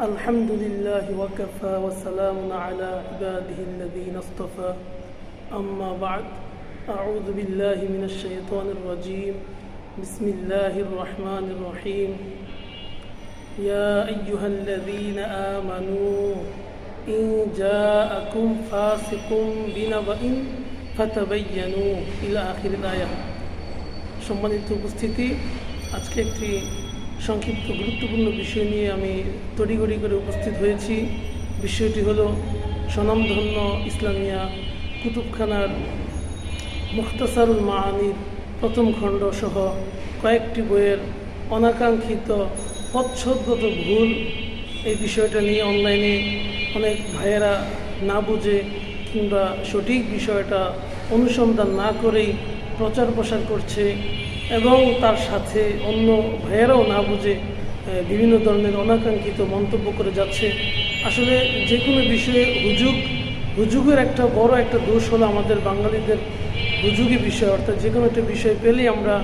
الحمد لله وكفى وسلام على عباده الذين اصطفى أما بعد أعوذ بالله من الشيطان الرجيم بسم الله الرحمن الرحيم يا أيها الذين آمنوا إن جاءكم فاسق بنبأ فتبينوا إلى آخر الآية সম্মানিত উপস্থিতি আজকে একটি সংক্ষিপ্ত গুরুত্বপূর্ণ বিষয় নিয়ে আমি তড়িগড়ি করে উপস্থিত হয়েছি। বিষয়টি হলো স্বনামধন্য ইসলামিয়া কুতুবখানার মুখতাসারুল মাহানির প্রথম খণ্ড সহ কয়েকটি বইয়ের অনাকাঙ্ক্ষিত পচ্ছদগত ভুল এই বিষয়টা নিয়ে অনলাইনে অনেক ভাইয়েরা না বুঝে কিংবা সঠিক বিষয়টা অনুসন্ধান না করেই প্রচার প্রসার করছে এবং তার সাথে অন্য ভাইয়েরাও না বুঝে বিভিন্ন ধরনের অনাকাঙ্ক্ষিত মন্তব্য করে যাচ্ছে। আসলে যে কোনো বিষয়ে হুজুগ, হুজুগের একটা বড় একটা দোষ হলো আমাদের বাঙালিদের হুজুগি বিষয়, অর্থাৎ যে কোনো একটা বিষয় পেলেই আমরা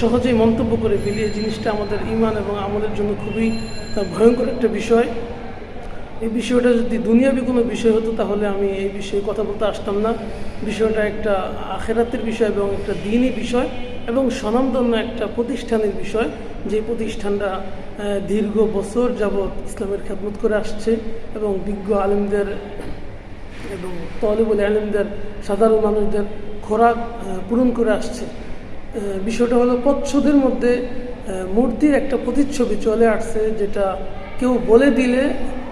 সহজেই মন্তব্য করে ফেলি। এই জিনিসটা আমাদের ইমান এবং আমলের জন্য খুবই ভয়ঙ্কর একটা বিষয়। এই বিষয়টা যদি দুনিয়াবি কোনো বিষয় হতো, তাহলে আমি এই বিষয়ে কথা বলতে আসতাম না। বিষয়টা একটা আখেরাতের বিষয় এবং একটা দিনই বিষয়। এবং স্বনামধন্য একটা প্রতিষ্ঠানের বিষয়, যে প্রতিষ্ঠানটা দীর্ঘ বছর যাবৎ ইসলামের খেদমত করে আসছে এবং বিজ্ঞ আলেমদের এবং তলিবুল আলেমদের, সাধারণ মানুষদের খোরাক পূরণ করে আসছে। বিষয়টা হলো পচ্ছদের মধ্যে মূর্তির একটা প্রতিচ্ছবি চলে আসছে যেটা কেউ বলে দিলে,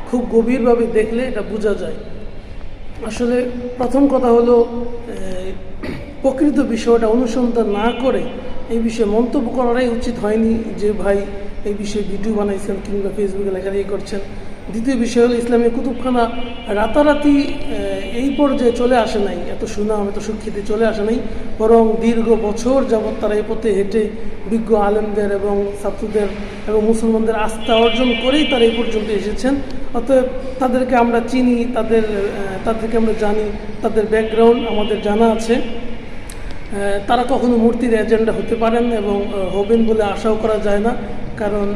খুব গভীরভাবে দেখলে এটা বোঝা যায়। আসলে প্রথম কথা হলো প্রকৃত বিষয়টা অনুসন্ধান না করে এই বিষয়ে মন্তব্য করাটাই উচিত হয়নি যে ভাই এই বিষয়ে ভিডিও বানাইছেন কিংবা ফেসবুকে লেখালেখি করছেন। দ্বিতীয় বিষয় হলো ইসলামী কুতুবখানা। রাতারাতি এই পর্যায়ে চলে আসে নাই। এত সুনাম, এত সুখ্যাতি চলে আসে নাই। বরং দীর্ঘ বছর যাবৎ তারা এই পথে হেঁটে বিজ্ঞ আলেমদের এবং ছাত্রদের এবং মুসলমানদের আস্থা অর্জন করেই তারা এই পর্যন্ত এসেছেন। অতএব তাদেরকে আমরা চিনি, তাদের তাদেরকে আমরা জানি, তাদের ব্যাকগ্রাউন্ড আমাদের জানা আছে। তারা কখনো মূর্তির এজেন্ডা হতে পারেন এবং হবেন বলে আশাও করা যায় না। কারণ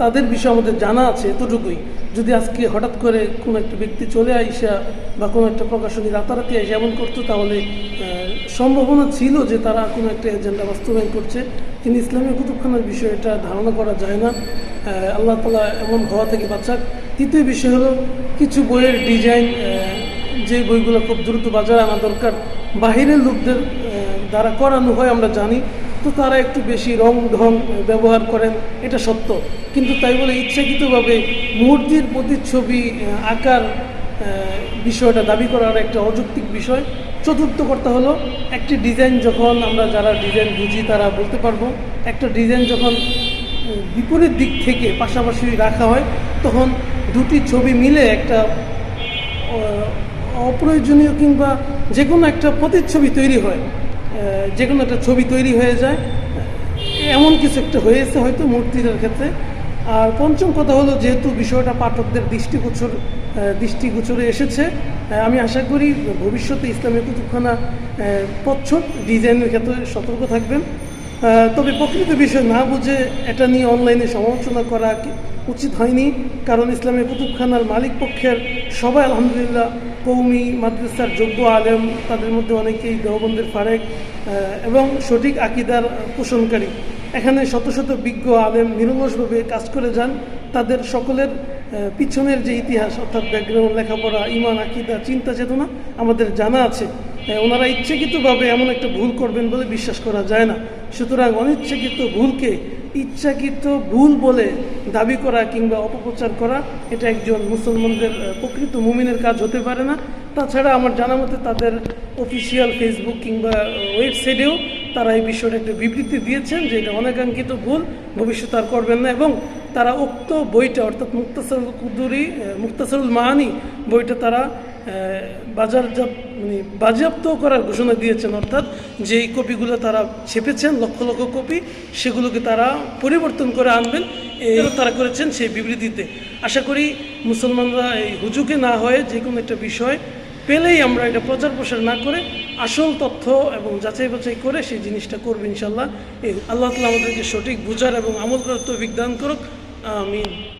তাদের বিষয়ে আমাদের জানা আছে এতটুকুই। যদি আজকে হঠাৎ করে কোনো একটা ব্যক্তি চলে আইসা বা কোনো একটা প্রকাশনী রাতারাতি এসে এমন করতো, তাহলে সম্ভাবনা ছিল যে তারা কোনো একটা এজেন্ডা বাস্তবায়ন করছে। কিন্তু ইসলামী কুতুবখানার বিষয়ে এটা ধারণা করা যায় না। আল্লাহ তালা এমন হওয়া থেকে বাঁচাক। তৃতীয় বিষয় হলো, কিছু বইয়ের ডিজাইন যে বইগুলো খুব দ্রুত বাজারে আনা দরকার, বাহিরের লোকদের দ্বারা করানো হয় আমরা জানি, তো তারা একটু বেশি রং ঢং ব্যবহার করেন, এটা সত্য। কিন্তু তাই বলে ইচ্ছাকৃতভাবে মূর্তির প্রতিচ্ছবি আকার বিষয়টা দাবি করার একটা অযৌক্তিক বিষয়। চতুর্থ কথা হলো একটি ডিজাইন যখন আমরা যারা ডিজাইন বুঝি তারা বলতে পারব, একটা ডিজাইন যখন বিপরীত দিক থেকে পাশাপাশি রাখা হয়, তখন দুটি ছবি মিলে একটা অপ্রয়োজনীয় কিংবা যে কোনো একটা প্রতিচ্ছবি তৈরি হয় যে কোনো একটা ছবি তৈরি হয়ে যায় এমন কিছু একটা হয়েছে হয়তো মূর্তিটার ক্ষেত্রে। আর পঞ্চম কথা হলো যেহেতু বিষয়টা পাঠকদের দৃষ্টিগোচর দৃষ্টিগোচরে এসেছে আমি আশা করি ভবিষ্যতে ইসলামী কুতুবখানা প্রচ্ছদ ডিজাইনের ক্ষেত্রে সতর্ক থাকবেন। তবে প্রকৃত বিষয় না বুঝে এটা নিয়ে অনলাইনে সমালোচনা করা উচিত হয়নি। কারণ ইসলামী কুতুবখানার মালিক পক্ষের সবাই আলহামদুলিল্লাহ কৌমি, মাদ্রাসার যোগ্য আলেম, তাদের মধ্যে অনেকেই দেওবন্দের ফারেক এবং সঠিক আকিদার পোষণকারী। এখানে শত শত বিজ্ঞ আলেম নিরলসভাবে কাজ করে যান। তাদের সকলের পিছনের যে ইতিহাস, অর্থাৎ ব্যাকগ্রাউন্ড লেখাপড়া, ইমান, আকিদা, চিন্তা চেতনা আমাদের জানা আছে। ওনারা ইচ্ছাকৃতভাবে এমন একটা ভুল করবেন বলে বিশ্বাস করা যায় না। সুতরাং অনিচ্ছাকৃত ভুলকে ইচ্ছাকৃত ভুল বলে দাবি করা কিংবা অপপ্রচার করা, এটা একজন মুসলমানদের প্রকৃত মুমিনের কাজ হতে পারে না। তাছাড়া আমার জানা মতে তাদের অফিসিয়াল ফেসবুক কিংবা ওয়েবসাইটেও তারা এই বিষয়টা একটা বিবৃতি দিয়েছেন যে এটা অনাকাঙ্ক্ষিত ভুল, ভবিষ্যতে আর করবেন না এবং তারা উক্ত বইটা, অর্থাৎ মুক্তাসরুল কুদুরি মুক্তাসরুল মাহানি বইটা তারা বাজারজাত মানে বাজেয়াপ্ত করার ঘোষণা দিয়েছেন, অর্থাৎ যেই কপিগুলো তারা ছেপেছেন, লক্ষ লক্ষ কপি, সেগুলোকে তারা পরিবর্তন করে আনবেন। এই তারা করেছেন সেই বিবৃতিতে। আশা করি মুসলমানরা এই হুজুকে না হয়ে যে কোনো একটা বিষয় পেলেই আমরা এটা প্রচার প্রসার না করে আসল তথ্য এবং যাচাই বাছাই করে সেই জিনিসটা করব ইনশাল্লাহ এই আল্লাহ তালা আমাদেরকে সঠিক বুঝার এবং আমল করার তো বিজ্ঞান করুক। আমিন।